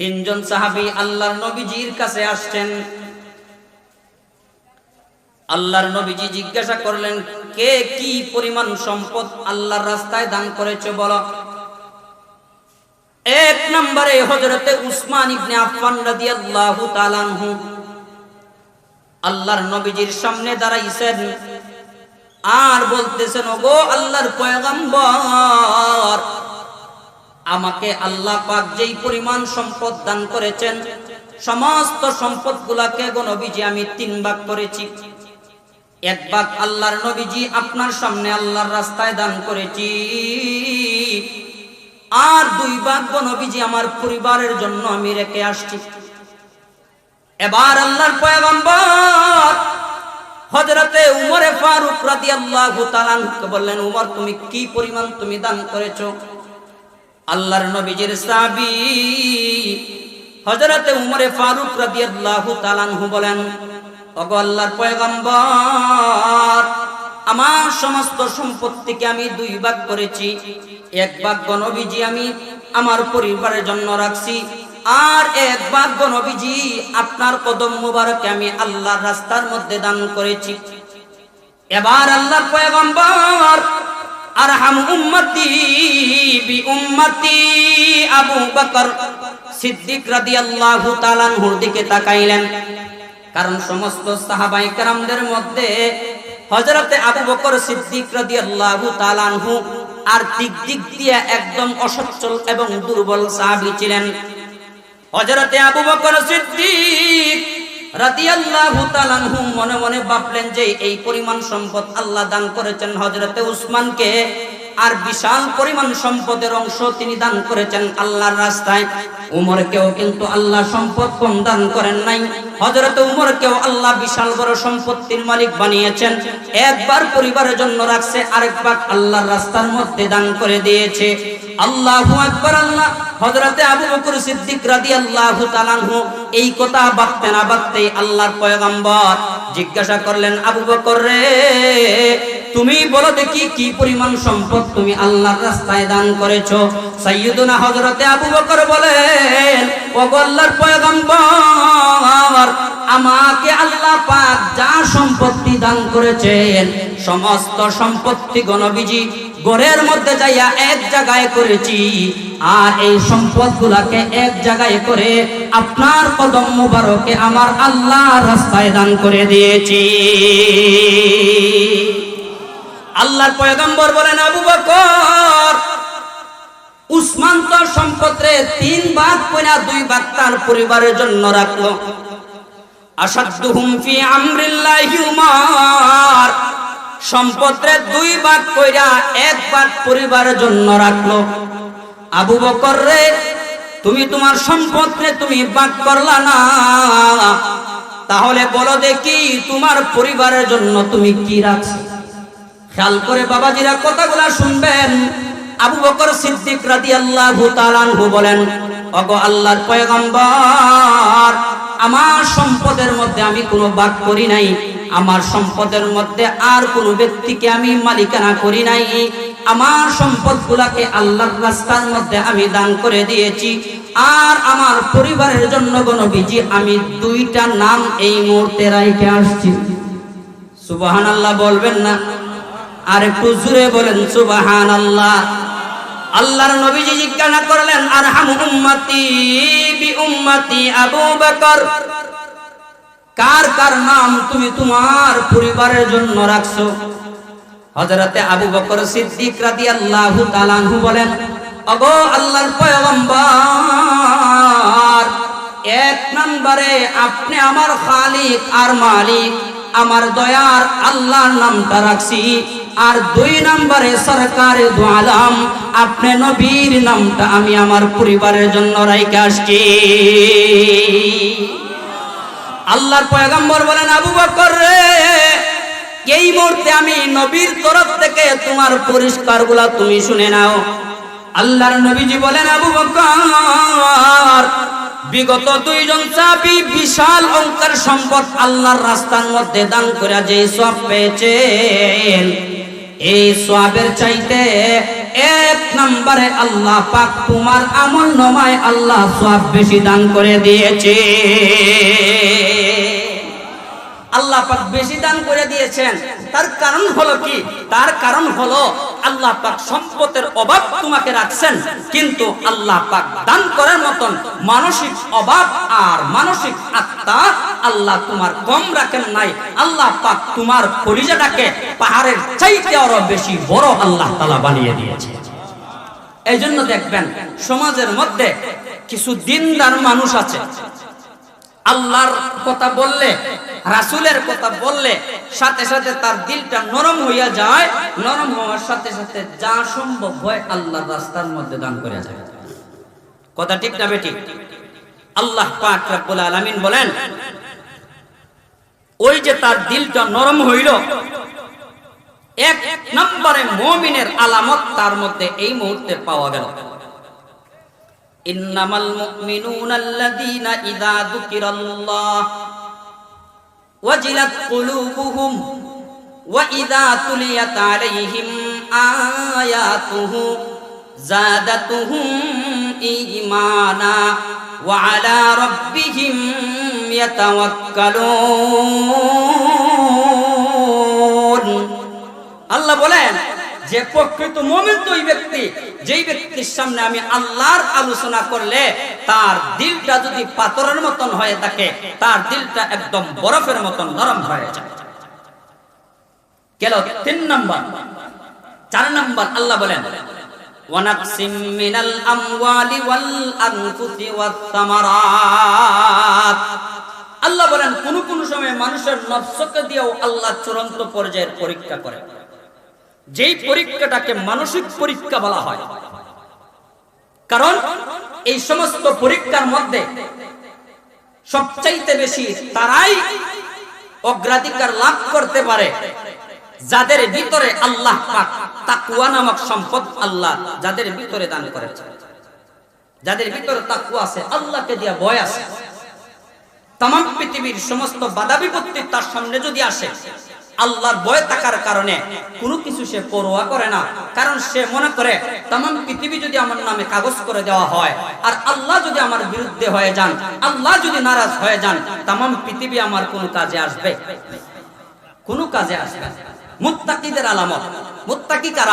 তিনজন সাহাবী আল্লাহর নবীজির কাছে আসছেন। আল্লাহর নবীজি জিজ্ঞাসা করলেন, কে কি পরিমাণ সম্পদ আল্লাহর রাস্তায় দান করেছে বলো? এক নম্বরে হজরতে উসমান ইবনে আফফান রাদিয়াল্লাহু তাআলা আনহু আল্লাহর নবীজির সামনে দাঁড়াইছেন। আর বলতেছেন, ওগো আল্লাহর পয়গম্বর আমাকে আল্লাহ পাক যেই পরিমাণ সম্পদ দান করেছেন, সমস্ত সম্পদ গুলাকে গো নবীজি আমি তিন ভাগ করেছি। এক ভাগ আল্লাহর নবীজি আপনার সামনে আল্লাহর রাস্তায় দান করেছি। আর দুই ভাগ নবীজি আমার পরিবারের জন্য আমি রেখে আসছি। এবার আল্লাহর পয়গম্বর হজরতে উমরে ফারুক রাদিয়াল্লাহু তাআলা বললেন, উমর, তুমি কি পরিমাণ তুমি দান করেছ? আল্লাহর নবীজির সাহাবী হযরতে উমরে ফারুক রাদিয়াল্লাহু তাআলা আনহু বলেন, ওগো আল্লাহর পয়গম্বর, আমার সমস্ত সম্পত্তিকে আমি দুই ভাগ করেছি। এক ভাগ নবীজি আমি আমার পরিবারের জন্য রাখছি আর এক ভাগ নবীজি আপনার কদম মুবারকে আমি আল্লাহর রাস্তার মধ্যে দান করেছি। এবার আল্লাহর পয়গম্বর আরহাম উম্মতি বি উম্মতি আবু বকর সিদ্দিক রাদিয়াল্লাহু তাআলা আনহুর দিকে তাকাইলেন। কারণ সমস্ত সাহাবাই কেরামদের মধ্যে হযরতে আবু বকর সিদ্দিক রাদিয়াল্লাহু তাআলা আনহু আর্থিক দিক দিক দিয়ে একদম অসচ্ছল এবং দুর্বল সাহাবী ছিলেন। হযরতে আবু বকর সিদ্দিক মনে মনে ভাবলেন যে এই পরিমাণ সম্পদ আল্লাহ দান করেছেন হযরতে উসমানকে, আর বিশাল পরিমাণ সম্পদের অংশ তিনি দান করেছেন আল্লাহর রাস্তায়। উমরকেও কিন্তু আল্লাহ সম্পদ কম দান করেন নাই। হযরত উমরকেও আল্লাহ বিশাল বড় সম্পত্তির মালিক বানিয়েছেন। একবার পরিবারের জন্য রাখছে, আরেকবার আল্লাহর রাস্তার মধ্যে দান করে দিয়েছে। আল্লাহু আকবার আল্লাহ। হযরতে আবু বকর সিদ্দিক রাদিয়াল্লাহু তাআলা এই কথা ভাবতে না ভাবতেই আল্লাহর পয়গম্বর জিজ্ঞাসা করলেন, আবু বকর রে, তুমি বলো দেখি কি পরিমাণ সম্পদ তুমি আল্লাহর রাস্তায় দান করেছ? সাইয়্যিদুনা হযরতে আবু বকর বলেন, ওগো আল্লাহর পয়গম্বর, আমাকে আল্লাহ পাক যা সম্পত্তি দান করেছেন, সমস্ত সম্পত্তি গণবিজি গড়ের মধ্যে যাইয়া এক জায়গায় করেছি। আর এই সম্পদ গুলাকে এক জায়গায় করে আপনার কদম মুবারকে আমার আল্লাহ রাস্তায় দান করে দিয়েছি। আল্লাহর পয়গম্বর বলেন, আবু বকর, উসমান তো সম্পদরে তিন ভাগ কইরা দুই ভাগ তার পরিবারের জন্য রাখল। আসাদুহুম ফি আমরিল্লাহি উমার সম্পদরে দুই ভাগ কইরা এক ভাগ পরিবারের জন্য রাখল। আবু বকর রে, তুমি তোমার সম্পদ তুমি ভাগ করলা না। তাহলে বলো দেখি তোমার পরিবারের জন্য তুমি কি রাখছো? খেয়াল করে বাবাজিরা কথাগুলা শুনবেন। আবু বকর সিদ্দিক রাদিয়াল্লাহু তাআলা আনহু বলেন, ওগো আল্লাহর পয়গম্বর, আমার সম্পদের মধ্যে আমি কোনো ভাগ করি নাই। আমার সম্পদের মধ্যে আর কোনো ব্যক্তিকে আমি মালিকানা করি নাই। আমার সম্পদগুলাকে আল্লাহর রাস্তার মধ্যে আমি দান করে দিয়েছি। আর আমার পরিবারের জন্য গণবিজি আমি দুইটা নাম এই মুহূর্তে রাইখে আসছি। সুবাহান আল্লাহ বলবেন না? আর একটু জুড়ে বলেন সুবাহান আল্লাহ আল্লাহর নবীজি জিজ্ঞাসা করলেন আর হাম উম্মতি বি উম্মতি আবু বকর। কার কার নাম তুমি তোমার পরিবারের জন্য রাখছো? হযরতে আবু বকর সিদ্দিক রাদিয়াল্লাহু তাআলা বলেন ওগো আল্লাহর পয়গম্বর, এক নম্বরে আপনি আমার খালিক আর মালিক, আমার দয়ার আল্লাহর নামটা রাখছি। আর দুই নম্বরে সরকারে দোয়ালাম আপনি নবীর নামটা আমি আমার পরিবারের জন্য রাইকে আসছি। আল্লাহর পয়গম্বর বলেন, আবু বকর রে, এই মুহূর্তে আমি নবীর তরফ থেকে তোমার পরিষ্কারগুলা তুমি শুনে নাও। আল্লাহর নবীজি বলেন, আবু বকর, বিগত দুইজন চাবি বিশাল অঙ্কের সম্পদ আল্লাহর রাস্তার মধ্যে দান করে যে সব পেয়েছেন। এই সবের চাইতে এক নম্বরে আল্লাহ পাক তোমার আমল নমায় আল্লাহ সব বেশি দান করে দিয়েছে আল্লাহ পাক বেশি দান করে দিয়েছেন। তার কারণ হলো কি? তার কারণ হলো আল্লাহ পাক সম্পদের অভাব তোমাকে রাখছেন, কিন্তু আল্লাহ পাক দান করার মতন মানসিক অভাব আর মানসিক আত্মা আল্লাহ তোমার কম রাখেন নাই। আল্লাহ পাক তোমার পরিজাটাকে পাহাড়ের চাইতে আরও বেশি বড় আল্লাহ তালা বানিয়ে দিয়েছে। এই জন্য দেখবেন, সমাজের মধ্যে কিছু দিনদার মানুষ আছে আল্লাহর কথা বললে, রাসুলের কথা বললে, সাথে সাথে তার দিলটা নরম হইয়া যায়, নরম হওয়ার সাথে সাথে যা সম্ভব হয় আল্লাহর রাস্তার মধ্যে দান করে যায়। কথা ঠিক না বেটি আল্লাহ পাক রব্বুল আলামিন বলেন, ওই যে তার দিলটা নরম হইল, এক নম্বরে মুমিনের আলামত তার মধ্যে এই মুহূর্তে পাওয়া গেল। إنما المؤمنون الذين إذا ذكر الله وجلت قلوبهم وإذا تليت عليهم آياته زادتهم إيمانا وعلى ربهم يتوكلون. الله بولين. যে প্রকৃত মোমেন ওই ব্যক্তি, যেই ব্যক্তির সামনে আমি আল্লাহর আলোচনা করলে তার দিলটা যদি পাথরের মতন হয়ে থাকে, তার দিলটা একদম বরফের মতন নরম হয়ে যায়। গেল তিন নম্বর। চার নম্বর আল্লাহ বলেন, ওয়ানাকসিম মিনাল আমওয়ালি ওয়াল আনফুসি আল্লাহ বলেন, কোন কোন সময় মানুষের নফসকে দিয়েও আল্লাহ চূড়ান্ত পর্যায়ের পরীক্ষা করে। যেই পরীক্ষাটাকে মানসিক পরীক্ষা বলা হয়। কারণ এই সমস্ত পরীক্ষার মধ্যে সবচাইতে বেশি তারাই অগ্রাধিকার লাভ করতে পারে, যাদের ভিতরে আল্লাহ তাকুয়া নামক সম্পদ আল্লাহ যাদের ভিতরে দান করেছে যাদের ভিতরে তাকুয়া আছে, আল্লাহকে দিয়া ভয় আছে। তাম পৃথিবীর সমস্ত বাধা বিপত্তি তার সামনে যদি আসে আল্লাহর ভয় থাকার কারণে কোনো কিছু সে পরোয়া করে না। কারণ সে মনে করে তাম পৃথিবী যদি আমার নামে কাগজ করে দেওয়া হয়, আর আল্লাহ যদি আমার বিরুদ্ধে হয়ে যান, আল্লাহ যদি নারাজ হয়ে যান তাম পৃথিবী আমার কোনো কাজে আসবে? কোনো কাজে আসবে মুত্তাকিদের আলামত। মুত্তাকি কারা?